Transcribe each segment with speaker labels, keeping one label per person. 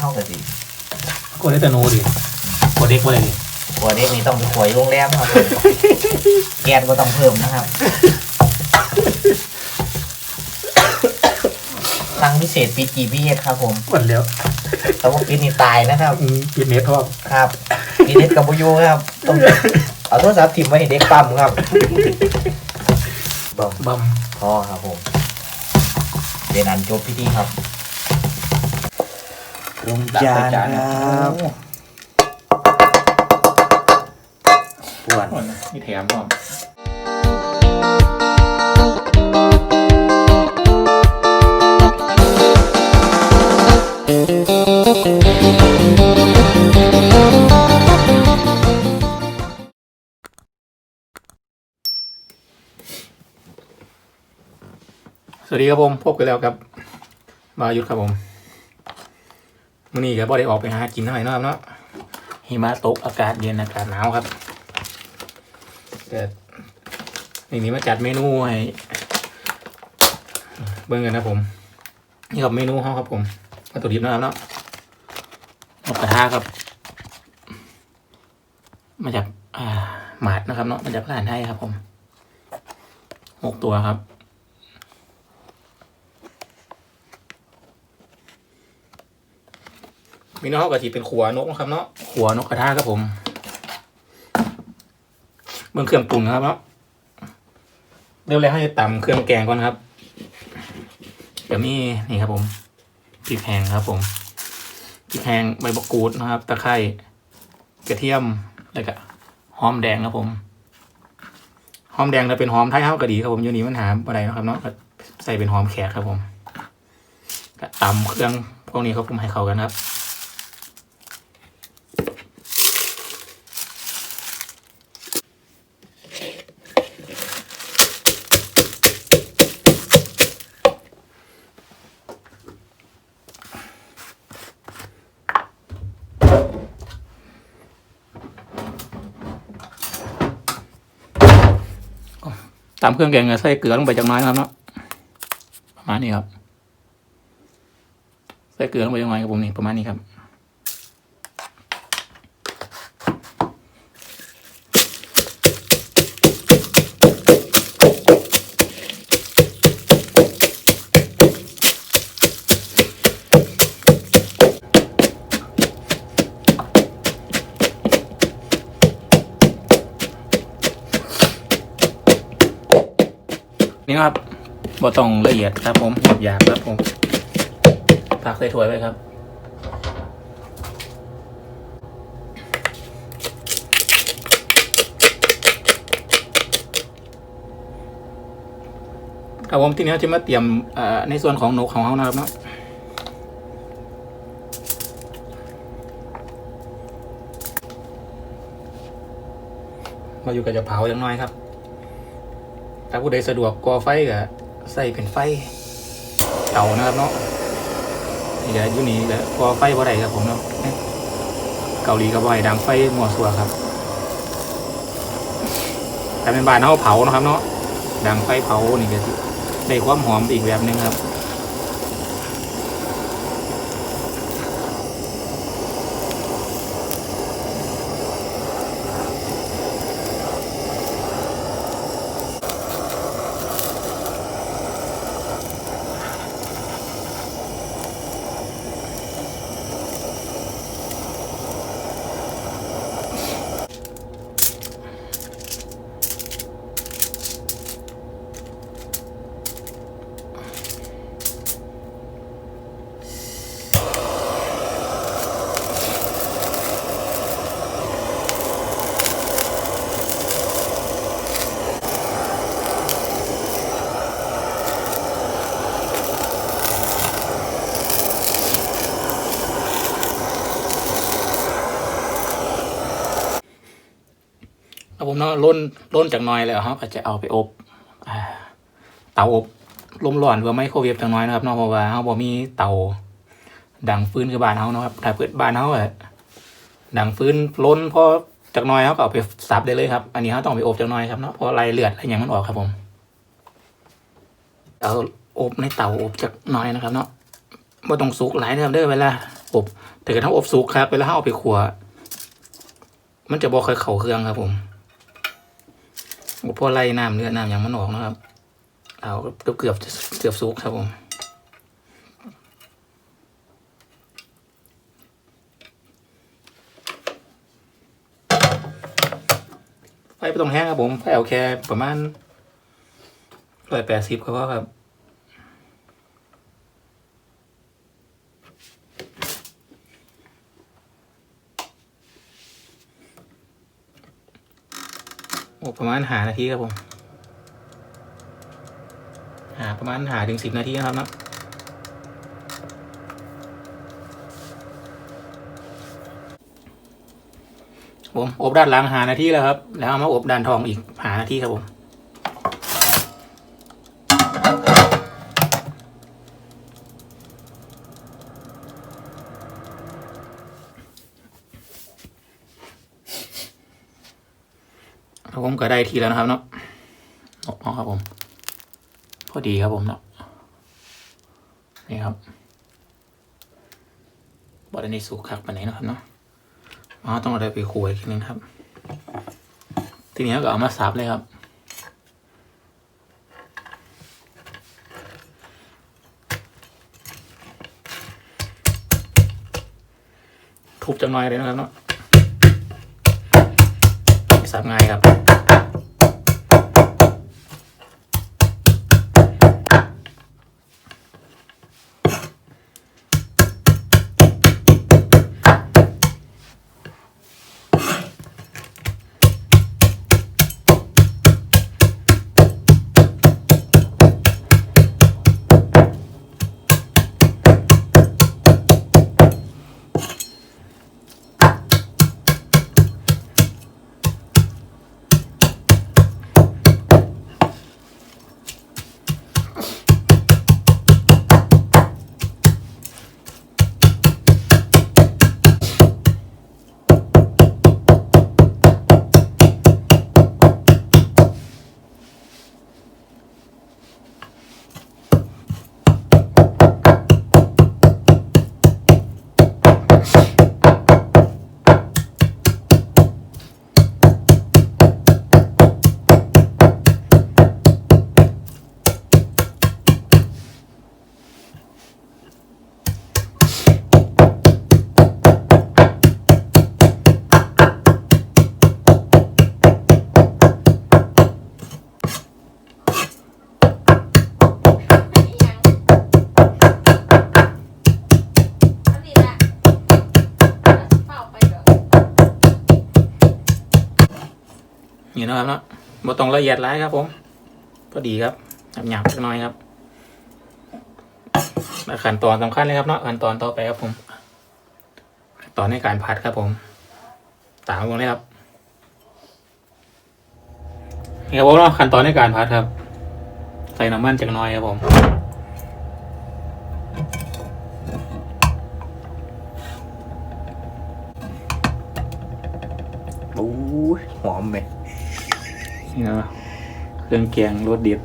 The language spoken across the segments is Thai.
Speaker 1: เข้ากันสิ
Speaker 2: กดได้แต่โนดิกดเด็กมาเลยดิ
Speaker 1: หัวเด็กนี่ต้องไปขวยโรงแรมครับ แกนก็ต้องเพิ่มนะครับ ตั้งพิเศษปีจีพีเอสครับผม
Speaker 2: กดแล้ว
Speaker 1: แต่ว่าปีนี้ตายนะครับ
Speaker 2: อืมปิดเน็ตทอ
Speaker 1: ครับปีเน็ตกับบุยูครับต้องเอาโทรศัพท์ถิ่มไว้ให้เด็กปั๊มครับบอม
Speaker 2: บัม
Speaker 1: พอครับผมเดยวนันจบพิธีครับ ลงจานครับ
Speaker 2: ปวดนี่แถมพร้อมสวัสดีครับผม พบกันแล้วครับ มายุทธครับผม มื่อนี้ก็บ่ได้ออกไปหากินเท่าไหร่นะครับเนาะหิมะตกอากาศเย็นอากาศหนาวครับแต่นี่นี้มาจัดเมนูให้เบิ่งกันนะผม นี่ครับเมนูเขาครับผมวัตถุดิบนะครับเนาะหมกกระทะครับ มาจากอ่าหมาดนะครับเนาะมาจากร้านไทยครับผมหกตัวครับ มีน้องกับที่เป็นขัวนกนะครับเนาะขัวนกกระทะครับผมเบื้องเครื่องปรุงนะครับเนาะเริ่มแรกให้ตำเครื่องแกงก่อนครับเดี๋ยวมีนี่ครับผมพริกแห้งครับ ผมพริกแห้งใบมะกรูดนะครับ ตะไคร้กระเทียมแล้วก็หอมแดงครับผมหอมแดงจะเป็นหอมไทยเฮากระดีครับผมอยู่นี่มันหาอะไรนะครับเนาะก็ใส่เป็นหอมแขกครับผมก็ตำเครื่องพวกนี้ครับผมให้เข้ากันครับ ตามเครื่องแกงใส่เกลือลงไปจากน้อยนะครับเนาะประมาณนี้ครับใส่เกลือลงไปจากน้อยครับผมนี่ประมาณนี้ครับ ครับบ่ต้องละเอียดครับผมหยาบครับผมตักใส่ถ้วยไว้ครับ ครับผมทีนี้เราจะมาเตรียมอ่อในส่วนของนกของเขานะครับเนาะมาอยู่กับจะเผาอย่างน้อยครับ ถ้าผู้ใดสะดวกก่อไฟก็ใส่เป็นไฟเตานะครับเนาะนี่ก็อยู่นี่ก็ก่อไฟบ่ได้ครับผมเนาะเกาหลีก็บ่ให้ดังไฟมั่วซัวครับแต่เป็นบ้านเฮาเผานะครับเนาะดังไฟเผานี่ก็ได้ความหอมอีกแบบหนึงครับ ล้นล้นจากน้อยแล้วครับก็จจะเอาไปอบเตาอบลมร้อนเพื่อไมโครเวฟจากน้อยนะครับเนาะเพราะว่าเขาบ่มีเตาดังฟื้นคือบ้านเขาเนาะครับถ้าเปิดบ้านเขาอะดังฟื้นล้นพอจากน้อยเขาก็เอาไปสับได้เลยครับ อันนี้เขาต้องไปอบจากน้อยครับเนาะเพราะไรเลือดอะไรอย่างมันออกครับผมเอาอบในเตาอบจากน้อยนะครับเนาะบ่ต้องสุกหลายนะครับเด้อเวลาอบแต่กระทั่งอบสุกครับเวลาเอาไปขัวมันจะบอกค่อยเข่าเครื่องครับผม พอไล่น้ำเนื้อน้ำอย่างมันออกนะครับเอาเกือบเกือบเกือบสุกครับผมไฟไม่ต้องแห้งครับผมไฟเอาแค่ประมาณร้อยแปดสิบก็พอครับ ประมาณหานาทีครับผม หาประมาณหาถึงสิบนาทีนะครับเนาะผมอบด้านหลังหานาทีแล้วครับ แล้วเอามาอบด้านทองอีกหานาทีครับผม ครับผมก็ได้ทีแล้วนะครับเนาะอ๋อครับผม พอดีครับผมเนาะนี่ครับบอดในสุกคักปานไหนนะครับเนาะอ๋อต้องเอาได้ไปคุยอีกทีนึงครับ ทีนี้ก็เอามาซับเลยครับ ทุบจังหน่อยเลยนะครับเนาะซับง่ายครับ นะครับเนาะบ่ต้องละเอียดร้ายครับ ผม พอดีครับหยาบๆสักน่อยครับขั้นตอนสำคัญเลยครับเนาะขั้นตอนต่อไปครับผมขั้นตอนในการผัดครับผม ตามมาเลยครับนี่ครับผมเนาะขั้นตอนในการผัดครับ ใส่น้ำมันจากน้อยครับผม
Speaker 1: โอ้ยหอมไหม
Speaker 2: นี่นะเครื่องแกงรสเด็ด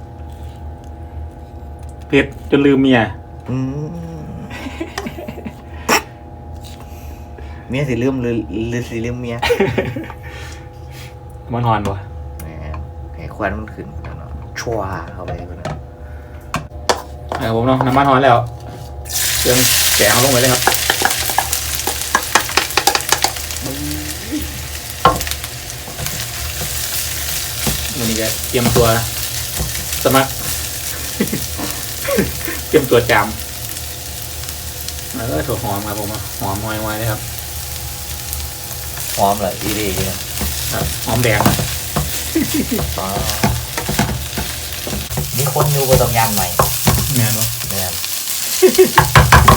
Speaker 2: เผ็ดจนลืมเมีย
Speaker 1: อืมเมียสิลืมหรือหรือสิลืมเมีย
Speaker 2: มันหอนวะ
Speaker 1: แหมให้ควันมันขึ้นแล้วเนาะชัวเข้าไปก่อนนะ
Speaker 2: นะครับผมเนาะน้ำมันหอนแล้ว เครื่องแกงเอาลงไปเลยครับ วันนี้ก็เตรียมตัวสมัคร เตรียมตัวจำเออถั่วหอมครับผมหอมหอยไว้เลยครับ
Speaker 1: หอมเลยอีดีเนี่ย
Speaker 2: ครับหอมแดงนะ
Speaker 1: อ๋อมีคนอยู่ก็ต้องยันใหม่
Speaker 2: เนี่ยเนาะ
Speaker 1: เนี่ย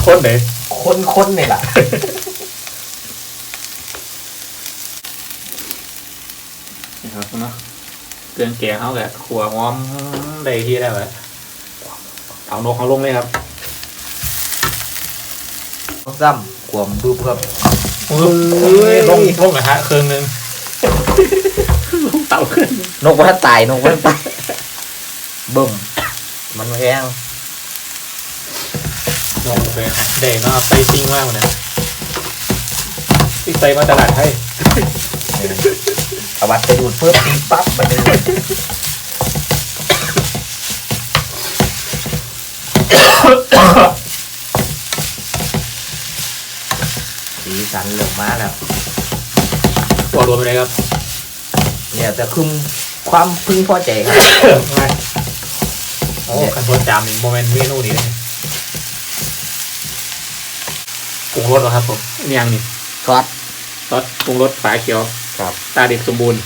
Speaker 2: คนเด็
Speaker 1: คนคนนี่แหละ
Speaker 2: นี่ครับเนาะ เครื่องแกงเขาแหละขัวหอมได้ที่แล้วแหละเอานกเขาลงเลยครับ
Speaker 1: ต้องซ้ำขวมบึ้บครับ
Speaker 2: เฮ้ยลงลงกระทะเครื่องหนึงลงเตาเครื่องหนึ่ง
Speaker 1: นกว่าตายนกว่าตายบึ้มมันแพง
Speaker 2: ลงไปฮะเดย์เนาะไปซิ่งมากเลยใส่มาตลาดไท ย
Speaker 1: เอาบัตรไปดูดเพิ่มตีปั๊บมาเลยสีสันเหลืองมาแล้ว
Speaker 2: ตัวรวมไปเลยครับ
Speaker 1: เนี่ยแต่คุมความพึงพอใจครับ
Speaker 2: มาโอ้คันโทษจามนี่โมเมนต์เมนูนี้เลยปรุงรสเหรอครับผมนี่ยังนี่
Speaker 1: ซอส
Speaker 2: ซอสปรุงรสฝาเขียว
Speaker 1: ครับ
Speaker 2: ตาเด็กสมบูรณ์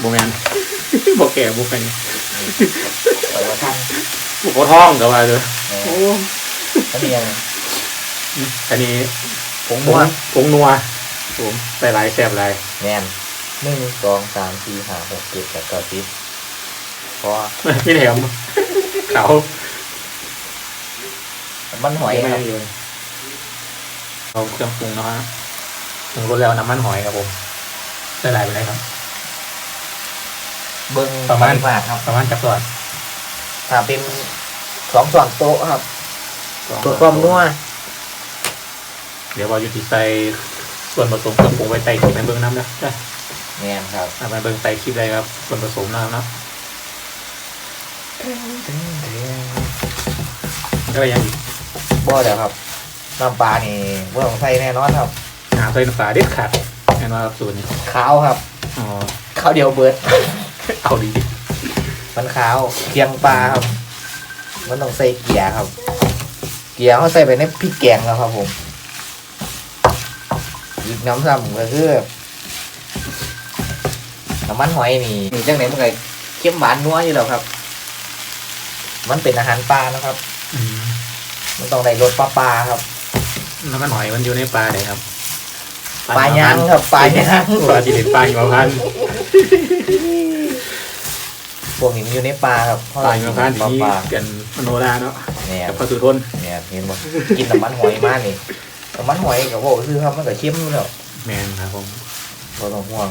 Speaker 2: โมเมนต์บอกแก่บุกกัน
Speaker 1: ใส่มาทั้ง
Speaker 2: บุกเขาท้องกับว่าเลย
Speaker 1: เอ
Speaker 2: โอ้
Speaker 1: ออันนี้ยัง
Speaker 2: อันนี้
Speaker 1: ผงนัว
Speaker 2: ผงนัวผมใส่หลายแซ่บหลาย
Speaker 1: แน่นหนึ่งสองสามสี่ห้าหกเจ็ดแปดเก้าสิบเพราะว่า
Speaker 2: ไม่แถมเขา
Speaker 1: มันหอย
Speaker 2: ไม่
Speaker 1: ครับ
Speaker 2: ได้เลยเอาเครื่องปรุงนะฮะปรุงรสแล้วน้ำมันหอยครับผม ใส่หลายไปเลยครับ
Speaker 1: เบิ้ง
Speaker 2: ประมาณ
Speaker 1: มากครับ
Speaker 2: ประมาณจับก่อน
Speaker 1: ถ้าเป็นสองส่วนโต๊ะครับตัวความนัว
Speaker 2: เดี๋ยวว่าอยู่ที่ใส่ส่วนผสมเครื่องปรุงไว้ใส่ถุงในเบื้องน้ำนะนะ
Speaker 1: แน่นครับ
Speaker 2: เอาไปเบื้องใส่คลิปเลยครับ ส่วนผสมนะครับเนาะก็ยังอีก
Speaker 1: บ่เดี๋ยวครับน้ำปลานี่เบื้องใส่แน่นอนครับ
Speaker 2: หาใส่น้ำปลาเด็ดขาดแน่นอนครับสูตรนี้
Speaker 1: ขาวครับ
Speaker 2: อ๋อ
Speaker 1: ข้าวเดียวเบิด
Speaker 2: เอาดี
Speaker 1: มันขาวเกียงปลาครับ มันต้องใส่เกียร์ครับ เกียร์เขาใส่ไปในพริกแกงแล้วครับผมอีกน้ำซ้ำก็คือน้ำมันหอยนี่นี่จังไหนมันก็เข้มหวานนัวอยู่แล้วครับ มันเป็นอาหารปลานะครับ
Speaker 2: อืม
Speaker 1: มันต้องได้รสปลาปลาๆครับ
Speaker 2: น้ำมันหอยมันอยู่ในปลาเลยครับ
Speaker 1: ปลาย่างครับปลาย่าง
Speaker 2: ปลาที่เด็ดปลาหิมพานต์
Speaker 1: พวกนี้มันอยู่ในปลาครับ
Speaker 2: ปลาหิมพานต์
Speaker 1: ปลา
Speaker 2: ที่
Speaker 1: ปลา
Speaker 2: กันมโนราเนาะ
Speaker 1: เนี่ย
Speaker 2: พระสุทน
Speaker 1: เนี่ยเห็นบ่กินน้ำมันหอยมากนี่น้ำมันหอยกับพวกคือครับมันก็เข้มอยู่แล้ว
Speaker 2: แมนครับผม
Speaker 1: บ่ต้องห่วง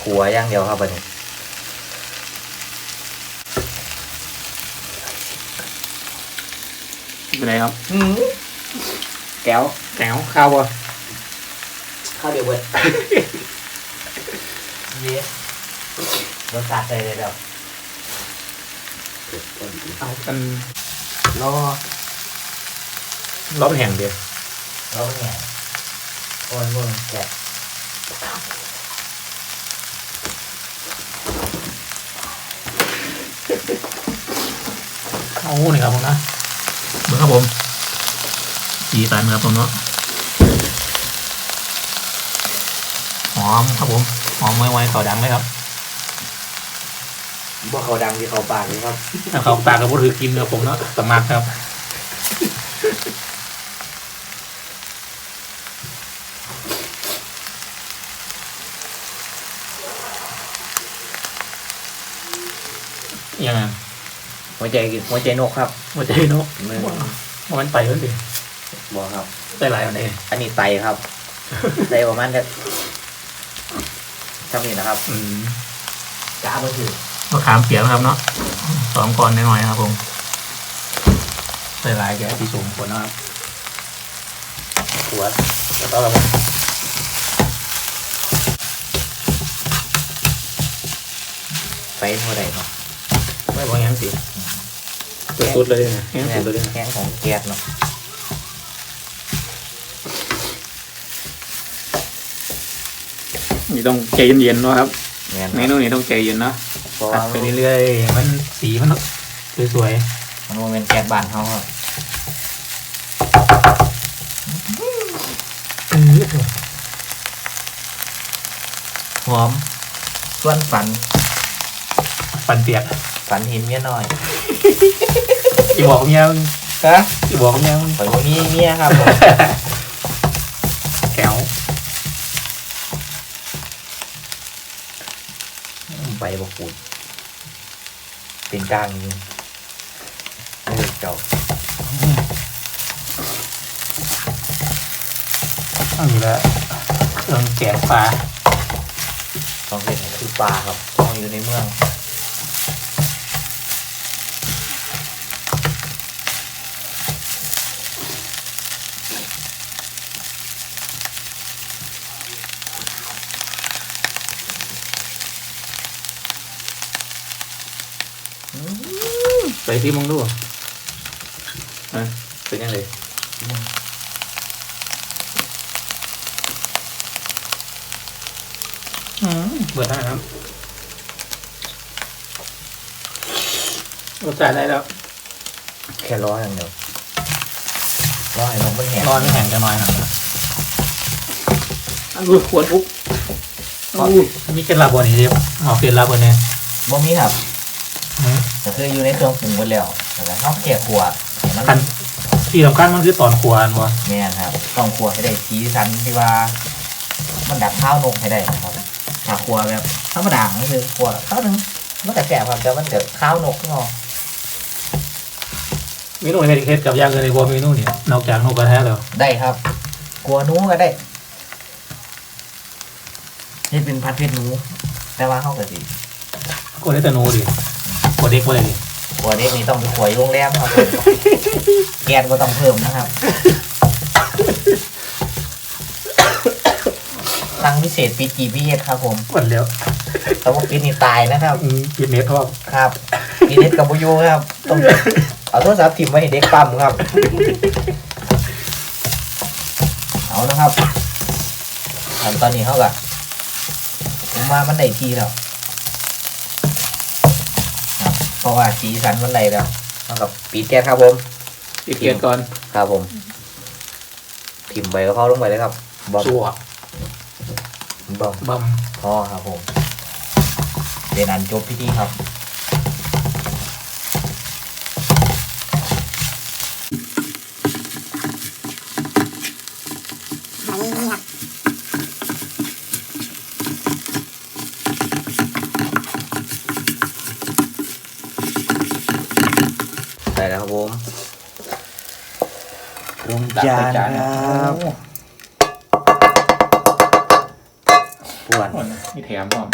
Speaker 1: ขัวอย่างเดียวครับบัดนี้
Speaker 2: เป็นไงครับ
Speaker 1: หืมแก้ว
Speaker 2: แก้วข้าววะ
Speaker 1: ข้าวเดียวเบิดเย้รสชาติใสี
Speaker 2: สันครับผมเนาะหอมครับผมหอมไวๆเขาดังเลยครับ
Speaker 1: บ่เขาดังที่เขาปากเลยครับ
Speaker 2: ถ้าเขาปากกับพวกถือกินครับผมเนาะสมัครครับยังไง
Speaker 1: หัวใจหัวใจนกครับ
Speaker 2: หัวใจเนาะ
Speaker 1: มึง
Speaker 2: มันไปแล้วดิ
Speaker 1: บ่ครับ
Speaker 2: ได้หลายอันเอง
Speaker 1: อันนี้ไตครับ ไตประมาณจะจำนี่นะครับ
Speaker 2: อืม
Speaker 1: กาบ่ถือ
Speaker 2: มะขามเปียกนะครับเนาะสองก่อนน้อยๆนะครับผมใส่ลายแกะที่สูงควรนะครับขวดแล้วก็ครับผม
Speaker 1: ไตเท่าไหร่ครับ
Speaker 2: ไม่บอกยังสิสุดๆเลยนะแห้งสุดเลยนะ
Speaker 1: แข้งของแก๊สเนาะ
Speaker 2: นี่ต้องใจเย็นๆเนาะครับ
Speaker 1: แม่น
Speaker 2: เมนูนี้ต้องใจเย็นเนาะ
Speaker 1: เพราะ
Speaker 2: ตั
Speaker 1: ว่า
Speaker 2: ดไปเรื่อยๆมันสีมันสวย
Speaker 1: มันบ่เป็นแก๊สบ้านเขาครับ
Speaker 2: ๆหอม
Speaker 1: ส่วนฝัน
Speaker 2: ฟันเปียก
Speaker 1: ฝันเห็นเมียน้อย
Speaker 2: อีบอกเมียมึง
Speaker 1: ฮะ
Speaker 2: อีบอกเมียมึง
Speaker 1: ข่อยบ่มีเมียครับผม
Speaker 2: แก้ว
Speaker 1: ใบบ่ปูดเป็นกลางนี่เออเจ้า
Speaker 2: อันนี้ละเครื่องแกงปลา
Speaker 1: ต้องเห็นคือปลาครับต้องอยู่ในเมือง
Speaker 2: อ ใส่ที่มึงดูอะเป็นยังไงอืมเปิดได้ครับรสชาติได้แล้ว
Speaker 1: แค่ร้อยอย่างเดียวร้อยนมมันแห้ง
Speaker 2: นอนไม่แข็งจะน้อยหน่อยอันนี้ขวดปุ๊บอู้มีเคล็ดลับวันนี้ดิเอาเคล็ดลับวันนี้
Speaker 1: บ่มีครับ
Speaker 2: อืม
Speaker 1: ก็คืออยู่ในเครื่องปรุงหมดแล้วแต่ว่าเขาแค่ขัวให้มัน
Speaker 2: คันที่สำคัญมันคือตอนควรวะ
Speaker 1: แม่นครับต้องขัวให้ได้สีสันที่ว่า มันดับข้าวนกให้ได้ครับถ้าขัวแบบธรรมดาก็คือขัวข้าวหนึงมันก็แก่ความแต่มันเดือดข้าวนกขึ้นมา
Speaker 2: เมนูเฮ็ดเฮ็ดกับอย่างอื่นในบัวเมนูเนี่ยนอกจากนกกระแทะแล้ว
Speaker 1: ได้ครับกลัวหนูก็ได้นี่เป็นพัดเพชรหนู แต่ว่าเขาก็สิ
Speaker 2: ก็ได้แต่หนูดิ กดเด็กบ่ได้ดิ
Speaker 1: กลัวเด็กนี่ต้องไปขัวอยู่โรงแรมครับ แก๊สก็ต้องเพิ่มนะครับตั้งพิเศษปีจีพีเอสครับผม
Speaker 2: กดแล้ว
Speaker 1: แต่ว่าปีนี่ตายนะครับ
Speaker 2: อืมปิดเน็ตทอ
Speaker 1: ครับปีเน็ตกับบุยูครับต้องเอาโทรศัพท์ถิ่มไว้ให้เด็กปั๊มครับ เอานะครับอันตอนนี้เขากะผมว่ามันได้ทีแล้วค รับเพราะว่าสีสันมันได้แล้วเอากับปีแก๊สครับผม
Speaker 2: ปิดเกียร์ก่อน
Speaker 1: ครับผมถิ่มใบกระเพราลงไปเลยครับบอม
Speaker 2: สัว
Speaker 1: บอม
Speaker 2: บัม
Speaker 1: พอครับผมเดนอันจบพิธีครับ ส่แล้วครับผมลงจานครับปวน
Speaker 2: นี่แถมพร้อม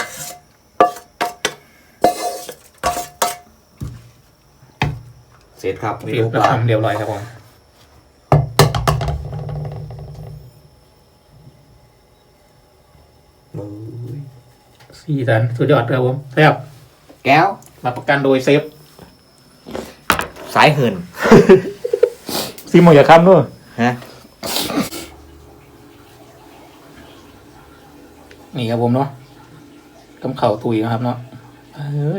Speaker 1: เสร็จครับ
Speaker 2: เรียบร้อยเรียบร้อยครับผม
Speaker 1: มือ
Speaker 2: สี่สันสุดยอดครับผมแซ่บ
Speaker 1: แก้ว
Speaker 2: รับประกันโดยเซฟ
Speaker 1: สายเหิน
Speaker 2: ซิมหมดอย่าคำด้วย
Speaker 1: ฮะ
Speaker 2: นี่ครับผมเนาะกำเข่าตุยนะครับเนาะเออ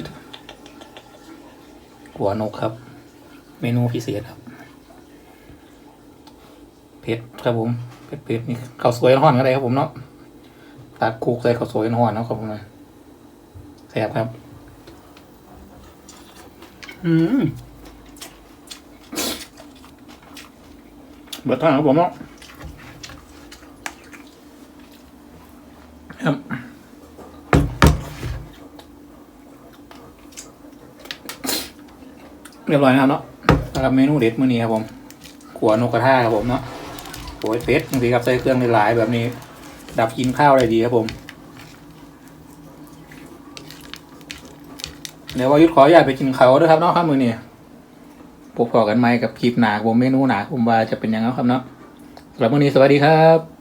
Speaker 2: หัวนกครับ เมนูพิเศษครับเผ็ดครับผมเผ็ดเผ็ดนี่ข้าวสวยห่อนก็ได้ครับผมเนาะตัดคุกใส่ข้าวสวยห่อนเนาะครับผมนะแซ่บครับ อืม เบิดทางครับผมเนาะครับเรียบร้อยนะครับเนาะสำหรับเมนูเด็ดมื้อนี้ครับผมขัวนกกระทาครับผมเนาะโอ้ยเป็ดบางทีครับใส่เครื่องหลายๆแบบนี้ ดับกินข้าวได้ดีครับผม เดี๋ยวว่ายุทธขออนุญาตไปกินเขาด้วยครับเนาะครับมือนี้ พบพอกันไหมกับคลิปหนาผมเมนูหนาผมว่าจะเป็นยังไงครับเนาะสำหรับวันนี้สวัสดีครับ